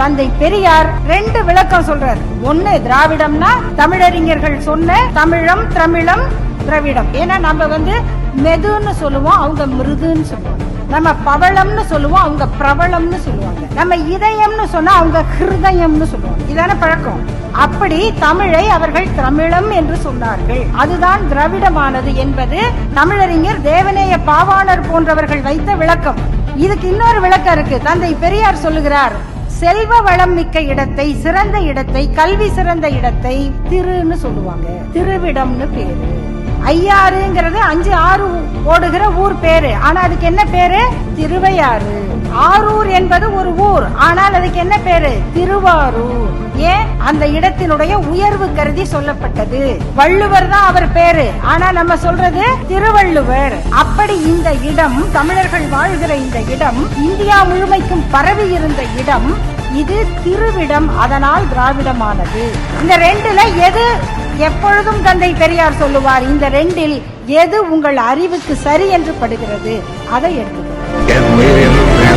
தந்தை பெரியார் ரெண்டு விளக்கம் சொல்றார். ஒண்ணு திராவிடம்னா தமிழறிஞர்கள் சொன்ன தமிழம் தமிழம் திராவிடம். ஏன்னா நம்ம வந்து மெதுன்னு சொல்லுவோம் அவங்க மிருதுன்னு சொல்லுவாங்க. நம்ம பவளம்னு சொல்லுவோம் அவங்க பிரபலம்னு சொல்லுவாங்க. நம்ம இதயம்னு சொன்னா அவங்க ஹிருதயம்னு சொல்லுவாங்க. இதான பழக்கம். அப்படி தமிழை அவர்கள் தமிழம் என்று சொன்னார்கள். அதுதான் திராவிடமானது என்பது தமிழறிஞர் தேவநேய பாவாணர் போன்றவர்கள் வைத்த விளக்கம். இதுக்கு இன்னொரு விளக்கம் இருக்கு. தந்தை பெரியார் சொல்லுகிறார் செல்வ வளம் மிக்க இடத்தை சிறந்த இடத்தை கல்வி சிறந்த இடத்தை திருன்னு சொல்லுவாங்க. திருவிடம்னு பேரு. ஐயாறுங்கிறது அஞ்சு ஆறு ஓடுகிற ஊர் பேரு. ஆனா அதுக்கு என்ன பேரு? திருவையாறு. ஆரூர் என்பது ஒரு ஊர். ஆனால் அதுக்கு என்ன பேரு? திருவாரூர். அந்த இடத்தினுடைய உயர்வு கருதி சொல்லப்பட்டது. வள்ளுவர் தான் அவர் பேரு. ஆனா நம்ம சொல்றது திருவள்ளுவர். அப்படி இந்த இடம் தமிழர்கள் வாழ்கிற இந்த இடம் இந்தியா முழுமைக்கும் பரவி இருந்த இடம் இது திருவிடம் அதனால் திராவிடமானது. இந்த ரெண்டுல எது எப்பொழுதும் தந்தை பெரியார் சொல்லுவார் இந்த ரெண்டில் எது உங்கள் அறிவுக்கு சரி என்று படுகிறது? அதை எடுத்துக்கணும்